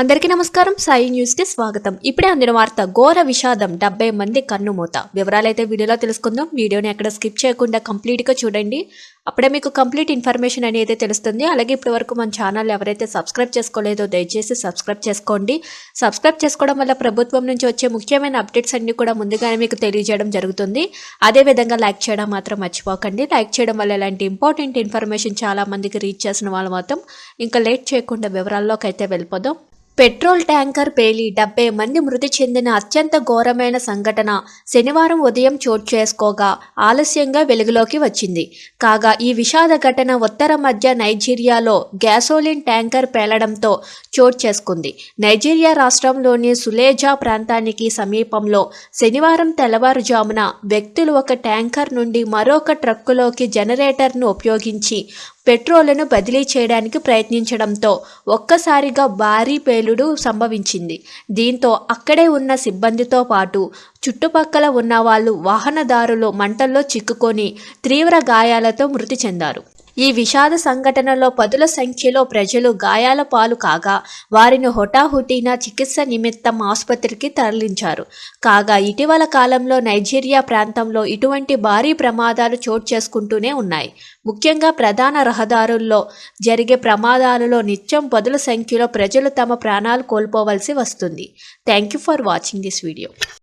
అందరికీ నమస్కారం. సాయి న్యూస్కి స్వాగతం. ఇప్పుడే అందిన వార్త ఘోర విషాదం డెబ్బై మంది కన్నుమూత వివరాలైతే వీడియోలో తెలుసుకుందాం. వీడియోని ఎక్కడ స్కిప్ చేయకుండా కంప్లీట్గా చూడండి. అప్పుడే మీకు కంప్లీట్ ఇన్ఫర్మేషన్ అనేది తెలుస్తుంది. అలాగే ఇప్పటి వరకు మన ఛానల్ ఎవరైతే సబ్స్క్రైబ్ చేసుకోలేదో దయచేసి సబ్స్క్రైబ్ చేసుకోండి. సబ్స్క్రైబ్ చేసుకోవడం వల్ల ప్రభుత్వం నుంచి వచ్చే ముఖ్యమైన అప్డేట్స్ అన్నీ కూడా ముందుగానే మీకు తెలియజేయడం జరుగుతుంది. అదేవిధంగా లైక్ చేయడం మాత్రం మర్చిపోకండి. లైక్ చేయడం వల్ల ఇలాంటి ఇంపార్టెంట్ ఇన్ఫర్మేషన్ చాలా మందికి రీచ్ చేసిన వాళ్ళు మాత్రం ఇంకా లేట్ చేయకుండా వివరాల్లోకి అయితే వెళ్ళిపోదాం. పెట్రోల్ ట్యాంకర్ పేలి డెబ్బై మంది మృతి చెందిన అత్యంత ఘోరమైన సంఘటన శనివారం ఉదయం చోటు చేసుకోగా ఆలస్యంగా వెలుగులోకి వచ్చింది. కాగా ఈ విషాద ఘటన ఉత్తర మధ్య నైజీరియాలో గ్యాసోలిన్ ట్యాంకర్ పేలడంతో చోటు చేసుకుంది. నైజీరియా రాష్ట్రంలోని సులేజా ప్రాంతానికి సమీపంలో శనివారం తెల్లవారుజామున వ్యక్తులు ఒక ట్యాంకర్ నుండి మరొక ట్రక్కులోకి జనరేటర్ను ఉపయోగించి పెట్రోల్ను బదిలీ చేయడానికి ప్రయత్నించడంతో ఒక్కసారిగా భారీ పేలుడు సంభవించింది. దీంతో అక్కడే ఉన్న సిబ్బందితో పాటు చుట్టుపక్కల ఉన్న వాళ్ళు వాహనదారులు మంటల్లో చిక్కుకొని తీవ్ర గాయాలతో మృతి చెందారు. ఈ విషాద సంఘటనలో పదుల సంఖ్యలో ప్రజలు గాయాల పాలు కాగా వారిని హుటాహుటిన చికిత్స నిమిత్తం ఆసుపత్రికి తరలించారు. కాగా ఇటీవల కాలంలో నైజీరియా ప్రాంతంలో ఇటువంటి భారీ ప్రమాదాలు చోటు చేసుకుంటూనే ఉన్నాయి. ముఖ్యంగా ప్రధాన రహదారుల్లో జరిగే ప్రమాదాలలో నిత్యం పదుల సంఖ్యలో ప్రజలు తమ ప్రాణాలు కోల్పోవలసి వస్తుంది. Thank you for watching this video